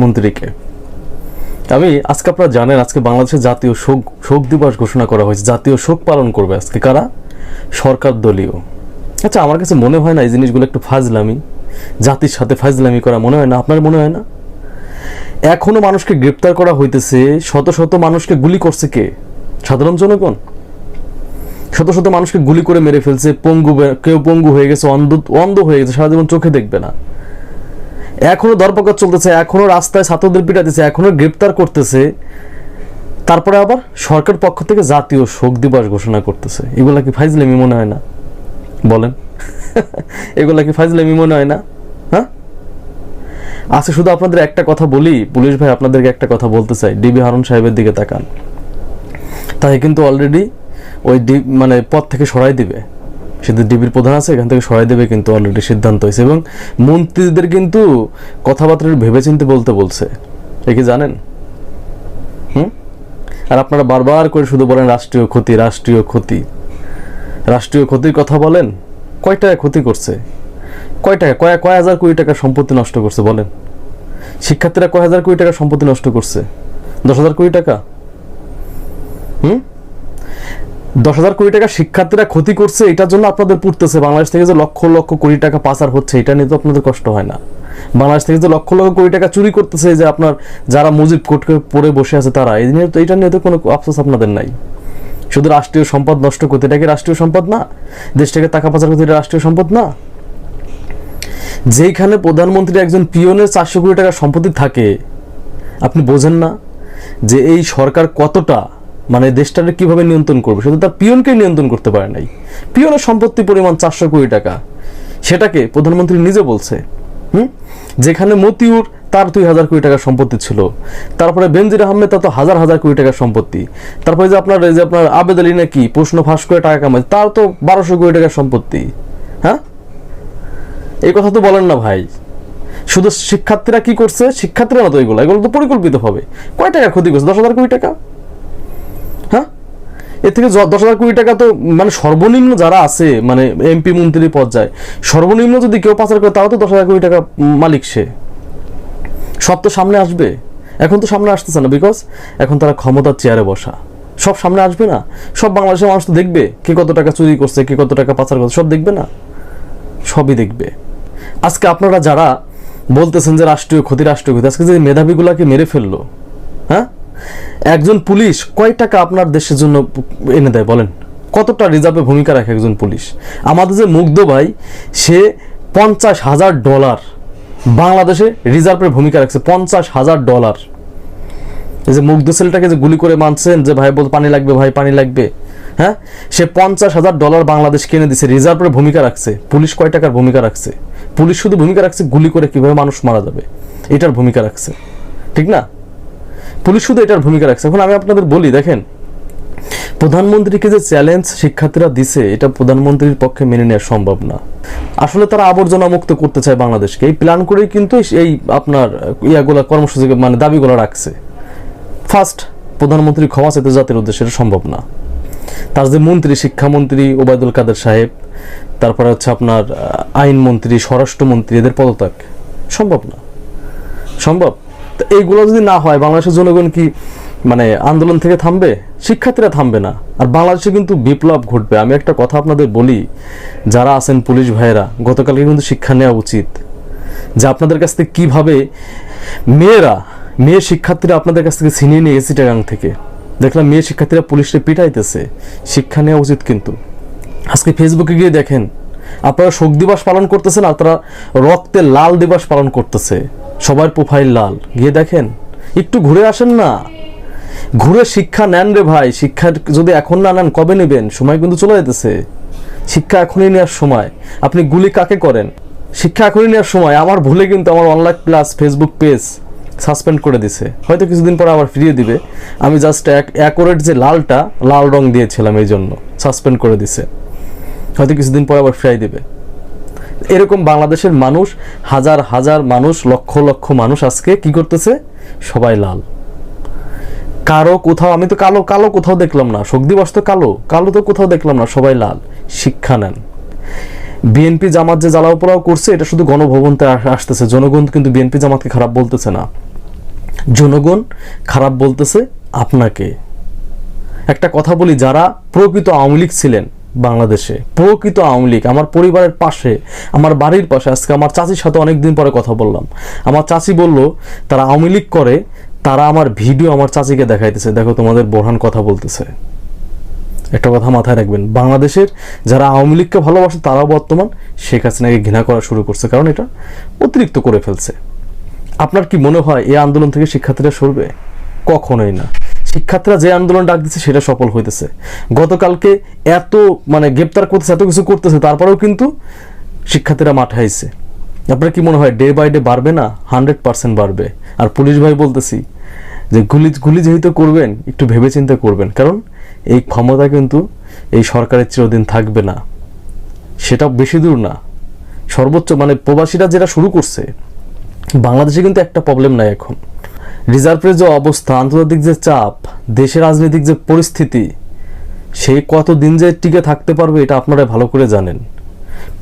প্রধানমন্ত্রীকে। আমি আজকে আপনারা জানেন, আজকে বাংলাদেশের জাতীয় শোক শোক দিবস ঘোষণা করা হয়েছে। জাতীয় শোক পালন করবে আজকে কারা? সরকার দলীয়। আচ্ছা আমার কাছে মনে হয় না এই জিনিসগুলো একটু ফাজলামি। জাতির সাথে ফাজলামি করা মনে হয় না? আপনার মনে হয় না? এখনও মানুষকে গ্রেপ্তার করা হইতেছে, শত শত মানুষকে গুলি করছে কে? সাধারণ জনগণ? শত শত মানুষকে গুলি করে মেরে ফেলছে, পঙ্গু কেউ পঙ্গু হয়ে গেছে, অন্ধ অন্ধ হয়ে গেছে, সারা জীবন চোখে দেখবে না। এখনও দরপকার চলতেছে, এখনও রাস্তায় ছাত্রদের পিটাতেছে এখনও গ্রেপ্তার করতেছে। তারপরে আবার সরকার পক্ষ থেকে জাতীয় শোক দিবস ঘোষণা করতেছে। এগুলা কি ফাইজলামি মনে হয় না? বলেন। এগুলা কি ফাইজলামি মনে হয় না? হ্যাঁ? আচ্ছা শুধু আপনাদের একটা কথা বলি, পুলিশ ভাই আপনাদেরকে একটা কথা বলতে চাই। ডিবি হারুন সাহেবের দিকে তাকান। তাই কিন্তু অলরেডি ওই মানে পদ থেকে সরাই দিবে। সেদিন ডিবির প্রধান আছে, এখান থেকে সরাই দেবে কিন্তু অলরেডি সিদ্ধান্ত হয়েছে এবং মন্ত্রীদের কিন্তু কথাবার্তা ভেবেচিন্তে বলতে বলছে। এ কি জানেন? হুম? আর আপনারা বারবার করে শুধু বলেন রাষ্ট্রীয় ক্ষতি রাষ্ট্রীয় ক্ষতি। রাষ্ট্রীয় ক্ষতির কথা বলেন, কয় টাকা ক্ষতি করছে? কয় টাকা, কয় কয় হাজার কোটি টাকা সম্পত্তি নষ্ট করছে বলেন? শিক্ষার্থীরা কয় হাজার কোটি টাকা সম্পত্তি নষ্ট করছে? দশ হাজার কোটি টাকা? হুম? দশ হাজার কোটি টাকা শিক্ষার্থীরা ক্ষতি করছে, এটার জন্য আপনাদের পড়তেছে। বাংলাদেশ থেকে যে লক্ষ লক্ষ কোটি টাকা পাচার হচ্ছে, এটা নিয়ে তো আপনাদের কষ্ট হয় না। বাংলাদেশ থেকে যে লক্ষ লক্ষ কোটি টাকা চুরি করতেছে যে আপনার যারা মুজিব কোর্টকে পড়ে বসে আছে তারা, এই নিয়ে তো এটা নিয়ে তো কোনো আফসোস আপনাদের নাই। শুধু রাষ্ট্রীয় সম্পদ নষ্ট করতে এটা কি রাষ্ট্রীয় সম্পদ না? দেশটাকে টাকা পাচার করতে এটা রাষ্ট্রীয় সম্পদ না? যেইখানে প্রধানমন্ত্রী একজন পিয়নের চারশো কোটি টাকার সম্পত্তি থাকে, আপনি বোঝেন না যে এই সরকার কতটা মানে দেশটাকে কীভাবে নিয়ন্ত্রণ করবে? শুধু তার পিয়নকে নিয়ন্ত্রণ করতে পারে নাই। পিয়নের সম্পত্তি পরিমাণ চারশো কোটি টাকা। সেটাকে প্রধানমন্ত্রী নিজে বলছে, হুম? যেখানে মতিউর তার দুই হাজার কোটি টাকার সম্পত্তি ছিল। তারপরে বেনজির আহমেদ তার তো হাজার হাজার কোটি টাকার সম্পত্তি। তারপরে যে আপনার যে আপনার আবেদ আলী নাকি প্রশ্ন ফাঁস করে টাকা কামায়, তার তো বারোশো কোটি টাকার সম্পত্তি হ্যাঁ? এই কথা তো বলেন না ভাই। শুধু শিক্ষার্থীরা কি করছে? শিক্ষার্থীরা না তো এগুলো এগুলো তো পরিকল্পিত হবে কয় টাকা ক্ষতি করছে দশ হাজার কোটি টাকা? এর থেকে দশ হাজার কোটি টাকা তো মানে সর্বনিম্ন যারা আছে মানে এমপি মন্ত্রী পর্যায়ে, সর্বনিম্ন যদি কেউ পাচার করে, তাও তো দশ হাজার কোটি টাকা মালিক সে। সব তো সামনে আসবে। এখন তো সামনে আসতেছে না বিকজ এখন তারা ক্ষমতার চেয়ারে বসা। সব সামনে আসবে না। সব বাংলাদেশের মানুষ তো দেখবে কে কত টাকা চুরি করছে, কে কত টাকা পাচার করছে, সব দেখবে না। সবই দেখবে। আজকে আপনারা যারা বলতেছেন যে রাষ্ট্রীয় ক্ষতি রাষ্ট্রীয় ক্ষতি, আজকে যে মেধাবীগুলাকে মেরে ফেলল একজন পুলিশ কয় টাকা আপনার দেশের জন্য এনে দেয় বলেন? কতটা রিজার্ভে ভূমিকা রাখে একজন পুলিশ? আমাদের যে মুগ্ধ ভাই, সে পঞ্চাশ হাজার ডলার বাংলাদেশে রিজার্ভের ভূমিকা রাখছে, পঞ্চাশ হাজার ডলার। এই যে মুগ্ধ ছেলেটাকে যে গুলি করে মানছেন যে ভাই বল পানি লাগবে, ভাই পানি লাগবে হ্যাঁ? সে পঞ্চাশ হাজার ডলার বাংলাদেশ কিনে দিছে রিজার্ভের ভূমিকা রাখছে। পুলিশ কয় টাকার ভূমিকা রাখছে? পুলিশ শুধু ভূমিকা রাখছে গুলি করে কীভাবে মানুষ মারা যাবে? এটার ভূমিকা রাখছে। ঠিক না? পুলিশ শুধু এটার ভূমিকা রাখছে। এখন আমি আপনাদের বলি, দেখেন, প্রধানমন্ত্রীকে যে চ্যালেঞ্জ শিক্ষার্থীরা দিছে, এটা প্রধানমন্ত্রীর পক্ষে মেনে নেওয়া সম্ভব না। আসলে তারা আবর্জনা মুক্ত করতে চায় বাংলাদেশকে। এই প্ল্যান করেই কিন্তু এই আপনার ইয়াগুলা কর্মসূচি মানে দাবিগুলো রাখছে। ফার্স্ট প্রধানমন্ত্রী ক্ষমা চাইতে জাতির উদ্দেশ্যে এটা সম্ভব না। তার যে মন্ত্রী, শিক্ষামন্ত্রী ওবায়দুল কাদের সাহেব, তারপরে হচ্ছে আপনার, আইনমন্ত্রী, স্বরাষ্ট্রমন্ত্রী, এদের পদত্যাগ, সম্ভব না। সম্ভব। এইগুলো যদি না হয়, বাংলাদেশের জনগণ কি মানে আন্দোলন থেকে থামবে? শিক্ষার্থীরা থামবে না। আর বাংলাদেশে কিন্তু বিপ্লব ঘটবে। আমি একটা কথা আপনাদের বলি, যারা আছেন পুলিশ ভাইয়েরা, গতকালকে কিন্তু শিক্ষা নেওয়া উচিত। যে আপনাদের কাছ থেকে কীভাবে মেয়েরা, মেয়ে শিক্ষার্থীরা আপনাদের কাছ থেকে ছিনিয়ে নিয়ে গেছে টাগাং থেকে। দেখলাম মেয়ে শিক্ষার্থীরা পুলিশে পিটাইতেছে। শিক্ষা নেওয়া উচিত কিন্তু। আজকে ফেসবুকে গিয়ে দেখেন, আপনারা শোক দিবস পালন করতেছেন আর তারা রক্তে লাল দিবস পালন করতেছে। সবার প্রোফাইল লাল। গিয়ে দেখেন, একটু ঘুরে আসেন না। ঘুরে শিক্ষা নেন রে ভাই, শিক্ষা যদি এখন না নেন, কবে নেবেন? সময় কিন্তু চলে যেতেছে। শিক্ষা এখনই নেওয়ার সময়। আপনি গুলি কাকে করেন? শিক্ষা এখনই নেওয়ার সময়। আমার ভুলে কিন্তু আমার online class Facebook page suspend করে দিছে। হয়তো কিছুদিন পরে আবার ফিরিয়ে দিবে। আমি জাস্ট এক অ্যাকোরেট যে লালটা, লাল রং দিয়েছিলাম এই জন্য সাসপেন্ড করে দিছে। হয়তো কিছুদিন পরে আবার ফিরাই দিবে। এরকম বাংলাদেশের মানুষ, হাজার হাজার মানুষ, লক্ষ লক্ষ মানুষ আজকে কি করতেছে? সবাই লাল। কারও কোথাও, আমি তো কালো কালো কোথাও দেখলাম না। শোক দিবস তো কালো কালো তো কোথাও দেখলাম না। সবাই লাল। শিক্ষা নেন। বিএনপি জামাত যে জ্বালাও পোড়াও করছে, এটা শুধু গণভবনতে আসতেছে। জনগণ কিন্তু বিএনপি জামাতকে খারাপ বলতেছে না। জনগণ খারাপ বলতেছে আপনাকে। একটা কথা বলি, যারা প্রকৃত আওয়ামী লীগ ছিলেন বাংলাদেশে। প্রকৃত আওয়ামী লীগ, আমার পরিবারের পাশে, আমার বাড়ির পাশে, আজকে আমার চাচির সাথে অনেকদিন পরে কথা বললাম। আমার চাচি বলল, তারা আওয়ামী লীগ করে, তারা আমার ভিডিও আমার চাচিকে দেখাইতেছে। দেখো তোমাদের বোরহান কথা বলতেছে। একটা কথা মাথায় রাখবেন, বাংলাদেশের যারা আওয়ামী লীগকে ভালোবাসে, তারাও বর্তমান শেখ হাসিনাকে ঘৃণা করা শুরু করছে, কারণ এটা অতিরিক্ত করে ফেলছে। আপনার কি মনে হয়, এই আন্দোলন থেকে শিক্ষার্থীরা সরবে? কখনোই না। শিক্ষার্থীরা যে আন্দোলন ডাক দিচ্ছে সেটা সফল হইতেছে। গতকালকে এত মানে গ্রেপ্তার করতেছে, এত কিছু করতেছে, তারপরেও কিন্তু শিক্ষার্থীরা মাঠে আইছে আপনার কি মনে হয় ডে বাই ডে বাড়বে না? হান্ড্রেড পার্সেন্ট বাড়বে। আর পুলিশ ভাই বলতেছি যে, গুলি গুলি যেহেতু করবেন, একটু ভেবে চিন্তা করবেন। কারণ এই ক্ষমতা কিন্তু এই সরকারের চিরদিন থাকবে না। সেটা বেশি দূর না। সর্বোচ্চ মানে প্রবাসীরা যেটা শুরু করছে, বাংলাদেশে কিন্তু একটা প্রবলেম নাই এখন। রিজার্ভের যে অবস্থা, আন্তর্জাতিক যে চাপ, দেশের রাজনৈতিক যে পরিস্থিতি সেই কতদিন যে টিকে থাকতে পারবে এটা আপনারা ভালো করে জানেন।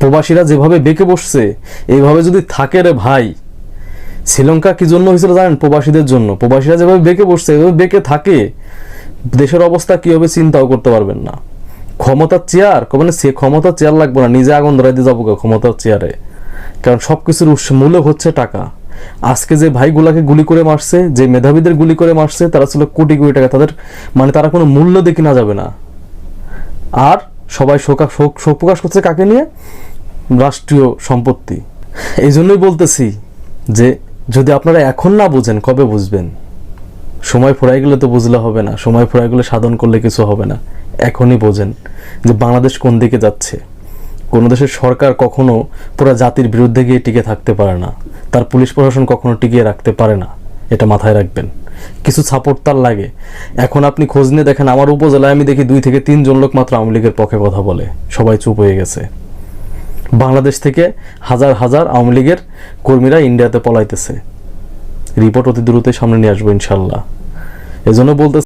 প্রবাসীরা যেভাবে বেঁকে বসছে এইভাবে যদি থাকে রে ভাই, শ্রীলঙ্কা কি জন্য হয়েছিল জানেন প্রবাসীদের জন্য? প্রবাসীরা যেভাবে বেঁকে বসছে, এভাবে বেঁকে থাকে, দেশের অবস্থা কি হবে চিন্তাও করতে পারবেন না। ক্ষমতার চেয়ার মানে সে ক্ষমতার চেয়ার লাগবে না, নিজে আগুন ধরাইতে যাব ক্ষমতার চেয়ারে। কারণ সব কিছুর মূল্য হচ্ছে টাকা। আজকে যে ভাইগুলাকে গুলি করে মারছে, যে মেধাবীদের গুলি করে মারছে, তারা ছিল কোটি কোটি টাকা। তাদের মানে তারা কোনো মূল্য দিয়ে কিনা যাবে না। আর সবাই শোক শোক শোক প্রকাশ করছে কাকে নিয়ে? রাষ্ট্রীয় সম্পত্তি। এই জন্যই বলতেছি যে যদি আপনারা এখন না বুঝেন, কবে বুঝবেন? সময় ফুরাই গেলে তো বুঝলে হবে না। সময় ফুরাই গেলে সাধন করলে কিছু হবে না। এখনই বোঝেন যে বাংলাদেশ কোন দিকে যাচ্ছে। কোনো দেশের সরকার কখনো পুরো জাতির বিরুদ্ধে গিয়ে টিকে থাকতে পারে না। তার পুলিশ প্রশাসন কখনো টিকিয়ে রাখতে পারে না। এটা মাথায় রাখবেন। কিছু সাপোর্ট তার লাগে। এখন আপনি খোঁজ নিয়ে দেখেন, আমার উপজেলায় আমি দেখি দুই থেকে তিনজন লোক মাত্র আওয়ামী লীগের পক্ষে কথা বলে। সবাই চুপ হয়ে গেছে। বাংলাদেশ থেকে হাজার হাজার আওয়ামী লীগের কর্মীরা ইন্ডিয়াতে পলাইতেছে। রিপোর্ট অতি দ্রুতই সামনে নিয়ে আসব ইনশাল্লাহ। এজন্য বলতে